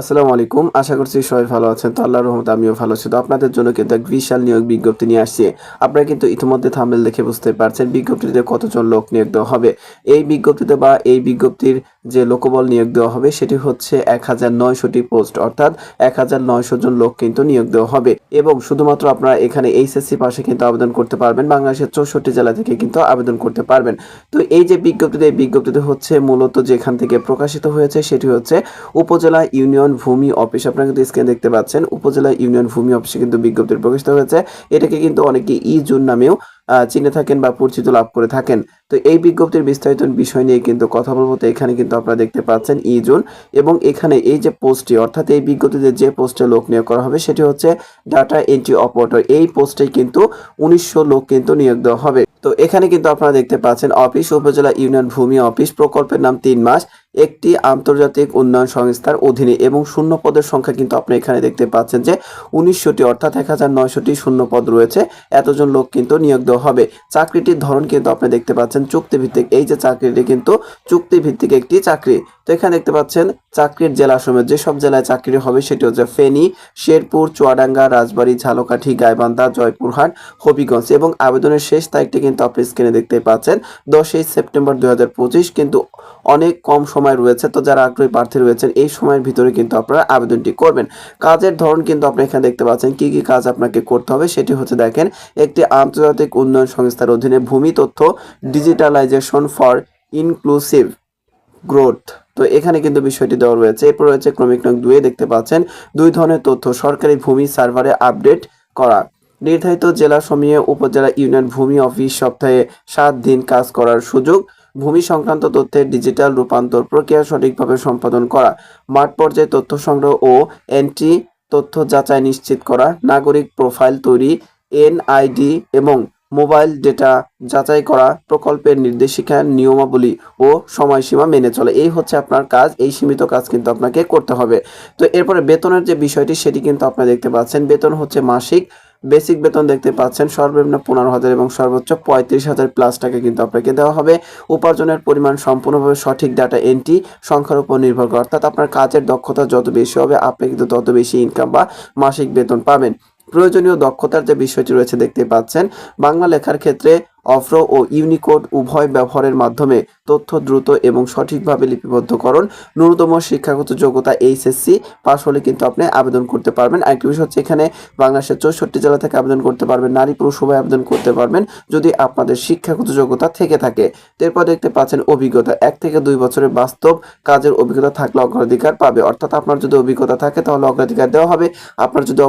আসসালামু আলাইকুম। আশা করছি সবাই ভালো আছেন। তো আল্লাহর রহমতে আমিও ভালো আছি। তো আপনাদের জন্য কিন্তু এক বিশাল নিয়োগ বিজ্ঞপ্তি নিয়ে আসছি। আপনারা কিন্তু ইতিমধ্যে থাম্বেল দেখে বুঝতে পারছেন বিজ্ঞপ্তিতে কতজন লোক নিয়োগ দেওয়া হবে। এই বিজ্ঞপ্তিতে বা এই বিজ্ঞপ্তির যে লোকবল নিয়োগ দেওয়া হবে, সেটি হচ্ছে এক হাজার নয়শোটি পোস্ট, অর্থাৎ এক হাজার নয়শো জন লোক কিন্তু নিয়োগ দেওয়া হবে। এবং শুধুমাত্র আপনারা এখানে এইচএসসি পাশে কিন্তু আবেদন করতে পারবেন, বাংলাদেশের চৌষট্টি জেলা থেকে কিন্তু আবেদন করতে পারবেন। তো এই যে বিজ্ঞপ্তিতে, এই বিজ্ঞপ্তিতে হচ্ছে মূলত যেখান থেকে প্রকাশিত হয়েছে, সেটি হচ্ছে উপজেলা ইউনিয়ন ভূমি অফিস আপনারা কিন্তু স্ক্রিনে দেখতে পাচ্ছেন। উপজেলা ইউনিয়ন ভূমি অফিসে কিন্তু বিজ্ঞপ্তি প্রকাশিত হয়েছে। এটাকে কিন্তু অনেকে ই জুন নামেও চিনে থাকেন বা পরিচিত লাভ করে থাকেন। তো এই বিজ্ঞপ্তির বিস্তারিত বিষয় নিয়ে কিন্তু কথা বলব। তো এখানে কিন্তু আপনারা দেখতে পাচ্ছেন ই জুন এবং এখানে এই যে পোস্টটি, অর্থাৎ এই বিজ্ঞপ্তিতে যে পোস্টে লোক নিয়োগ করা হবে, সেটি হচ্ছে ডাটা এন্ট্রি অপারেটর এই পোস্টে কিন্তু উনিশশো লোক কিন্তু নিয়োগ দেওয়া হবে। তো এখানে কিন্তু আপনারা দেখতে পাচ্ছেন অফিস, উপজেলা ইউনিয়ন ভূমি অফিস প্রকল্পের নাম তিন মাস। একটি আন্তর্জাতিক উন্নয়ন সংস্থার অধীনে এবং শূন্য পদের সংখ্যা কিন্তু আপনি এখানে দেখতে পাচ্ছেন যে উনিশশোটি অর্থাৎ এক হাজার নয়শোটি শূন্য পদ রয়েছে। এতজন লোক কিন্তু নিয়োগ দেওয়া হবে। চাকরিটির ধরন কিন্তু আপনি দেখতে পাচ্ছেন চুক্তিভিত্তিক। এই যে চাকরিটি কিন্তু চুক্তিভিত্তিক একটি চাকরি। তো এখানে দেখতে পাচ্ছেন চাকরির জেলা সময় যেসব জেলায় চাকরি হবে সেটি হচ্ছে ফেনী, শেরপুর, চুয়াডাঙ্গা, রাজবাড়ী, ঝালকাঠি, গাইবান্ধা, জয়পুরহাট, হবিগঞ্জ এবং আবেদনের শেষ তারিখটি কিন্তু আপনি স্ক্রিনে দেখতে পাচ্ছেন। দশই সেপ্টেম্বর দু হাজার পঁচিশ কিন্তু অনেক কম সময় রয়েছে, তো যারা আগ্রহী প্রার্থী রয়েছেন, এই সময়ের ভিতরে কিন্তু আপনারা আবেদনটি করবেন। কাজের ধরন কিন্তু আপনি এখানে দেখতে পাচ্ছেন, কি কি কাজ আপনাকে করতে হবে সেটি হচ্ছে দেখেন, একটি আন্তর্জাতিক উন্নয়ন সংস্থার অধীনে ভূমি তথ্য ডিজিটালাইজেশন ফর ইনক্লুসিভ গ্রোথ তো এখানে কিন্তু বিষয়টি দেওয়া রয়েছে, এরপর রয়েছে ক্রমিক নং দুয়ে দেখতে পাচ্ছেন, দুই ধরনের তথ্য, সরকারি ভূমি সার্ভারে আপডেট করা। নির্ধারিত জেলা সমূহে, উপজেলা ইউনিয়ন ভূমি অফিস সপ্তাহে সাত দিন কাজ করার সুযোগ ভূমি সংক্রান্ত তথ্যের ডিজিটাল রূপান্তর প্রক্রিয়া সঠিকভাবে সম্পাদন করা, মাঠ পর্যায়ে তথ্য সংগ্রহ ও এন্ট্রি তথ্য যাচাই নিশ্চিত করা, নাগরিক প্রোফাইল তৈরি, এনআইডি এবং মোবাইল ডেটা যাচাই করা, প্রকল্পের নির্দেশিকা, নিয়মাবলী ও সময়সীমা মেনে চলে। এই হচ্ছে আপনার কাজ, এই সীমিত কাজ কিন্তু আপনাকে করতে হবে। তো এরপরে বেতনের যে বিষয়টি, সেটি কিন্তু আপনারা দেখতে পাচ্ছেন। বেতন হচ্ছে মাসিক বেসিক বেতন দেখতে পাচ্ছেন, সর্বনিম্ন পনেরো হাজার এবং সর্বোচ্চ পঁয়ত্রিশ হাজার প্লাস টাকা কিন্তু আপনাকে দেওয়া হবে। উপার্জনের পরিমাণ সম্পূর্ণভাবে সঠিক ডাটা এন্ট্রি সংখ্যার উপর নির্ভর করে। অর্থাৎ আপনার কাজের দক্ষতা যত বেশি হবে, আপনি কিন্তু তত বেশি ইনকাম বা মাসিক বেতন পাবেন। প্রয়োজনীয় দক্ষতার যে বিষয়টি রয়েছে দেখতে পাচ্ছেন, বাংলা লেখার ক্ষেত্রে অফ্র ও ইউনিকোড উভয় ব্যবহারের মাধ্যমে তথ্য দ্রুত এবং সঠিকভাবে লিপিবদ্ধকরণ ন্যূনতম শিক্ষাগত যোগ্যতা এইচএসসি, পাশ হলে কিন্তু আপনি আবেদন করতে পারবেন। আরেকটি বিষয় হচ্ছে এখানে বাংলাদেশের চৌষট্টি জেলা থেকে আবেদন করতে পারবেন। নারী পুরুষ সবাই আবেদন করতে পারবেন যদি আপনাদের শিক্ষাগত যোগ্যতা থেকে থাকে। এরপর দেখতে পাচ্ছেন অভিজ্ঞতা। এক থেকে দুই বছরের বাস্তব কাজের অভিজ্ঞতা থাকলে অগ্রাধিকার পাবে। অর্থাৎ আপনার যদি অভিজ্ঞতা থাকে তাহলে অগ্রাধিকার দেওয়া হবে। আপনার যদি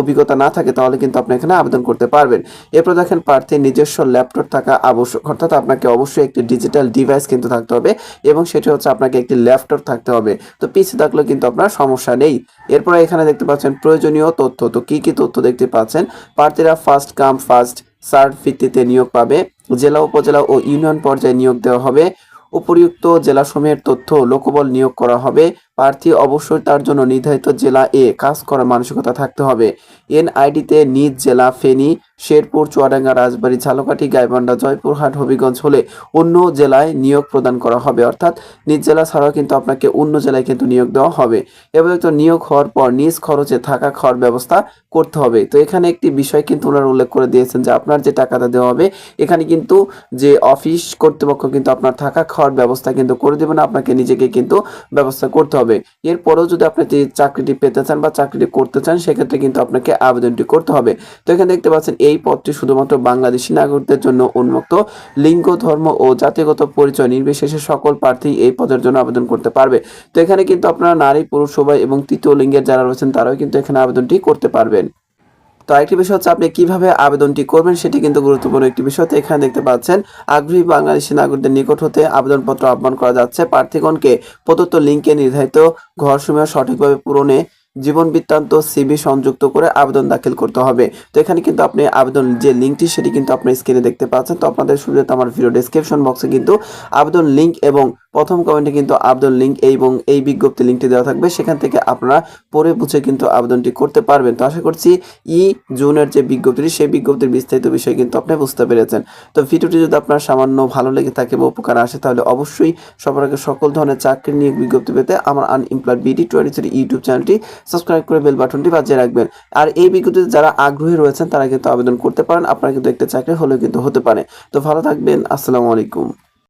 অভিজ্ঞতা না থাকে তাহলে কিন্তু আপনি এখানে আবেদন করতে পারবেন। এরপর দেখেন প্রার্থীর নিজস্ব ল্যাপটপ থাকা আবশ্যক, অর্থাৎ আপনাকে অবশ্যই একটি ডিজিটাল ডিভাইস কিন্তু থাকতে হবে এবং সেটি হচ্ছে আপনাকে একটি ল্যাপটপ থাকতে হবে। তো পিছিয়ে থাকলেও কিন্তু আপনার সমস্যা নেই। এরপর এখানে দেখতে পাচ্ছেন প্রয়োজনীয় তথ্য। তো কি কি তথ্য দেখতে পাচ্ছেন? প্রার্থীরা ফার্স্ট কাম ফার্স্ট সার্ভ ভিত্তিতে নিয়োগ পাবে। জেলা, উপজেলা ও ইউনিয়ন পর্যায়ে নিয়োগ দেওয়া হবে। উপরিউক্ত জেলাসমূহের তথ্য, লোকবল নিয়োগ করা হবে। প্রার্থী অবশ্যই তার জন্য নির্ধারিত জেলা এ কাজ করার মানসিকতা থাকতে হবে। এনআইডিতে নিজ জেলা ফেনী, শেরপুর, চুয়াডাঙ্গা, রাজবাড়ী, ঝালকাঠি, গাইবান্ধা, জয়পুরহাট, হবিগঞ্জ হলে অন্য জেলায় নিয়োগ প্রদান করা হবে। অর্থাৎ নিজ জেলা ছাড়াও কিন্তু আপনাকে অন্য জেলায় কিন্তু নিয়োগ দেওয়া হবে। এবং তো নিয়োগ হওয়ার পর নিজ খরচে থাকা খাওয়ার ব্যবস্থা করতে হবে। তো এখানে একটি বিষয় কিন্তু ওনারা উল্লেখ করে দিয়েছেন যে আপনার যে টাকাটা দেওয়া হবে, এখানে কিন্তু যে অফিস কর্তৃপক্ষ কিন্তু আপনার থাকা খাওয়ার ব্যবস্থা কিন্তু করে দেবে না আপনাকে নিজেকে কিন্তু ব্যবস্থা করতে হবে। এরপরেও যদি আপনি যে চাকরিটি পেতে চান বা চাকরিটি করতে চান, সেক্ষেত্রে কিন্তু আপনাকে আবেদনটি করতে হবে। তো এখানে দেখতে পাচ্ছেন, এই পদটি শুধুমাত্র বাংলাদেশি নাগরিকদের জন্য উন্মুক্ত। লিঙ্গ, ধর্ম ও জাতিগত পরিচয় নির্বিশেষে সকল প্রার্থী এই পদের জন্য আবেদন করতে পারবে। তো এখানে কিন্তু আপনারা নারী, পুরুষ সবাই এবং তৃতীয় লিঙ্গের যারা রয়েছেন, তারাও কিন্তু এখানে আবেদনটি করতে পারবেন। তো আরেকটি বিষয় হচ্ছে আপনি কীভাবে আবেদনটি করবেন সেটি কিন্তু গুরুত্বপূর্ণ একটি বিষয়। তো এখানে দেখতে পাচ্ছেন, আগ্রহী বাংলাদেশি নাগরিকদের নিকট হতে আবেদনপত্র আহ্বান করা যাচ্ছে। প্রার্থীগণকে প্রদত্ত লিঙ্কে নির্ধারিত ঘরসমূহ সঠিকভাবে পূরণে জীবন বৃত্তান্ত সিবি সংযুক্ত করে আবেদন দাখিল করতে হবে। তো এখানে কিন্তু আপনি আবেদন যে লিঙ্কটি সেটি কিন্তু আপনার স্ক্রিনে দেখতে পাচ্ছেন। তো আপনাদের সুবিধাতে আমার ভিডিও ডেসক্রিপশন বক্সে কিন্তু আবেদন লিঙ্ক এবং প্রথম কমেন্টে কিন্তু আবেদন লিঙ্ক এবং এই বিজ্ঞপ্তি লিঙ্কটি দেওয়া থাকবে। সেখান থেকে আপনারা পরে বুঝে কিন্তু আবেদনটি করতে পারবেন। তো আশা করছি ই জুনের যে বিজ্ঞপ্তিটি, সেই বিজ্ঞপ্তির বিস্তারিত বিষয় কিন্তু আপনি বুঝতে পেরেছেন। তো ভিডিওটি যদি আপনার সামান্য ভালো লেগে থাকে বা উপকার আসে, তাহলে অবশ্যই সবার আগে সকল ধরনের চাকরি নিয়োগ বিজ্ঞপ্তি পেতে আমার unemployed BD twenty three YouTube চ্যানেলটি সাবস্ক্রাইব করে বেল বাটনটি বাজিয়ে রাখবেন। আর এই বিজ্ঞপ্তিতে যারা আগ্রহী রয়েছেন, তারা কিন্তু আবেদন করতে পারেন। আপনারা কিন্তু একটা চাকরি হলেও কিন্তু হতে পারে। তো ভালো থাকবেন। আসসালামু আলাইকুম।